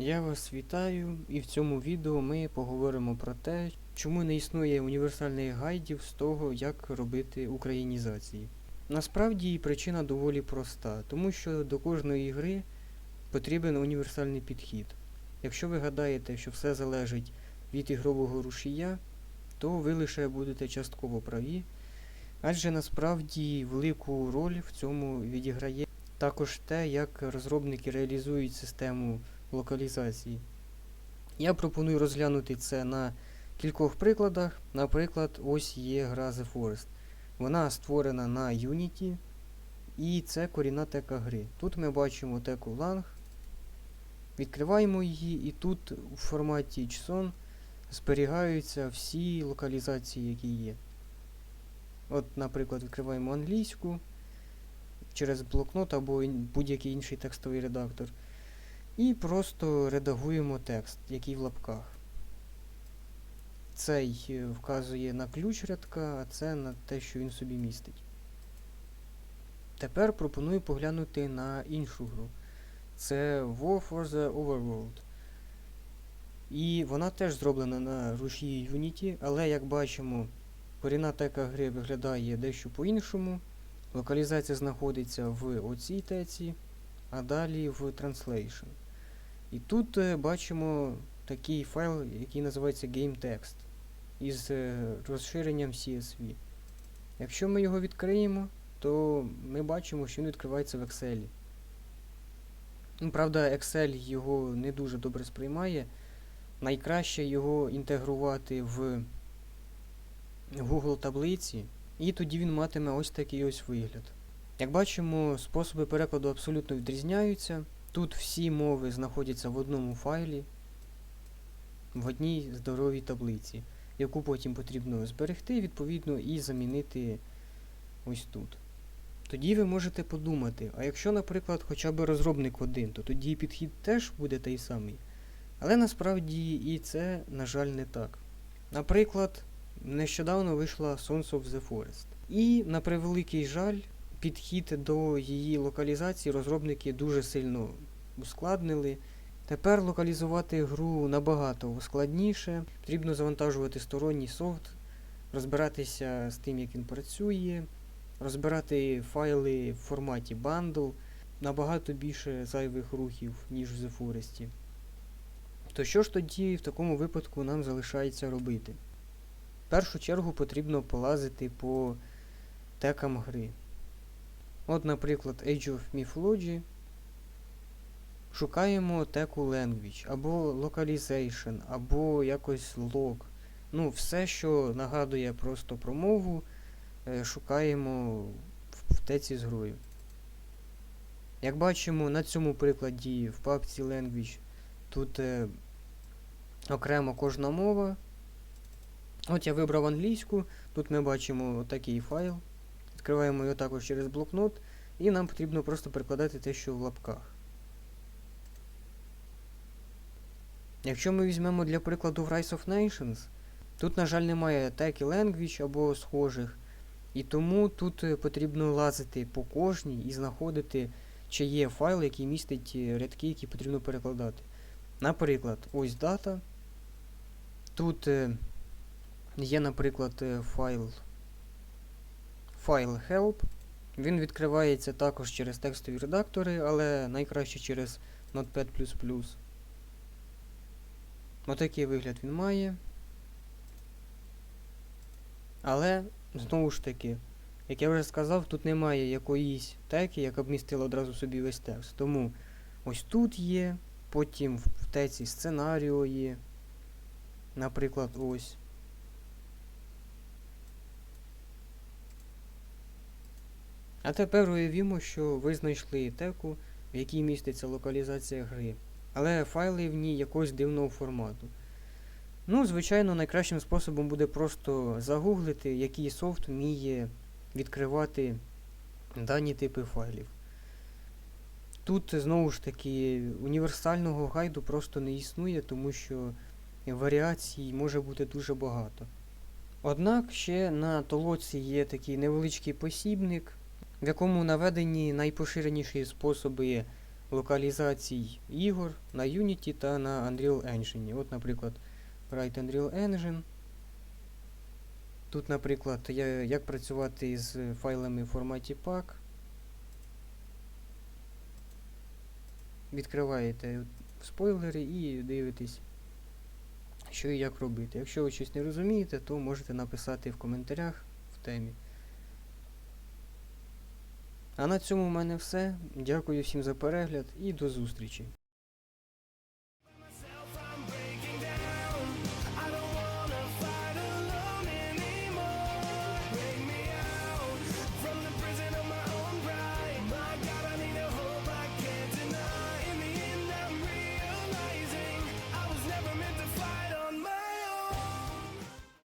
Я вас вітаю, і в цьому відео ми поговоримо про те, чому не існує універсальних гайдів з того, як робити українізації. Насправді причина доволі проста, тому що до кожної гри потрібен універсальний підхід. Якщо ви гадаєте, що все залежить від ігрового рушія, то ви лише будете частково праві, адже насправді велику роль в цьому відіграє також те, як розробники реалізують систему локалізації. Я пропоную розглянути це на кількох прикладах. Наприклад, ось є гра The Forest. Вона створена на Unity, і це корінна тека гри. Тут ми бачимо теку Lang. Відкриваємо її, і тут у форматі JSON зберігаються всі локалізації, які є. От, наприклад, відкриваємо англійську через блокнот або будь-який інший текстовий редактор. І просто редагуємо текст, який в лапках. Цей е, вказує на ключ рядка, а це на те, що він собі містить. Тепер пропоную поглянути на іншу гру. Це War for the Overworld. І вона теж зроблена на рушії Unity, але як бачимо, корінна тека гри виглядає дещо по-іншому. Локалізація знаходиться в оцій теці, а далі в Translation. І тут е, бачимо такий файл, який називається GameText із е, розширенням CSV. Якщо ми його відкриємо, то ми бачимо, що він відкривається в Excel. Ну, правда, Excel його не дуже добре сприймає. Найкраще його інтегрувати в Google таблиці, і тоді він матиме ось такий ось вигляд. Як бачимо, способи перекладу абсолютно відрізняються. Тут всі мови знаходяться в одному файлі, в одній здоровій таблиці, яку потім потрібно зберегти, відповідно, і замінити ось тут. Тоді ви можете подумати, а якщо, наприклад, хоча б розробник один, то тоді підхід теж буде той самий. Але насправді і це, на жаль, не так. Наприклад, нещодавно вийшла Sons of the Forest. І, на превеликий жаль, підхід до її локалізації розробники дуже сильно ускладнили. Тепер локалізувати гру набагато складніше. Потрібно завантажувати сторонній софт, розбиратися з тим, як він працює, розбирати файли в форматі bundle, набагато більше зайвих рухів, ніж в The Forest. То що ж тоді в такому випадку нам залишається робити? В першу чергу потрібно полазити по текам гри. От, наприклад, Age of Mythology. Шукаємо теку language, або localization, або якось log. Ну, все, що нагадує просто про мову, е, шукаємо в, теці з грою. Як бачимо на цьому прикладі в папці language тут е, окремо кожна мова. От я вибрав англійську, тут ми бачимо такий файл. Відкриваємо його також через блокнот, і нам потрібно просто перекладати те, що в лапках. Якщо ми візьмемо для прикладу в Rise of Nations, тут, на жаль, немає теки language або схожих, і тому тут е, потрібно лазити по кожній і знаходити, чи є файл, який містить е, рядки, які потрібно перекладати. Наприклад, ось дата. Тут е, є, наприклад, файл файл help. Він відкривається також через текстові редактори, але найкраще через Notepad++. Отакий вигляд він має. Але, знову ж таки, як я вже сказав, тут немає якоїсь теки, яка б містила одразу собі весь текст. Тому ось тут є, потім в теці сценаріо є. Наприклад, ось. А тепер уявімо, що ви знайшли теку, в якій міститься локалізація гри, але файли в ній якогось дивного формату. Ну, звичайно, найкращим способом буде просто загуглити, який софт вміє відкривати дані типи файлів. Тут, знову ж таки, універсального гайду просто не існує, тому що варіацій може бути дуже багато. Однак ще на толоці є такий невеличкий посібник, в якому наведені найпоширеніші способи локалізацій ігор на Unity та на Unreal Engine. От, наприклад, Bright Unreal Engine. Тут, наприклад, як працювати з файлами в форматі PAC. Відкриваєте спойлери і дивитесь, що і як робити. Якщо ви щось не розумієте, то можете написати в коментарях в темі. А на цьому в мене все. Дякую всім за перегляд і до зустрічі.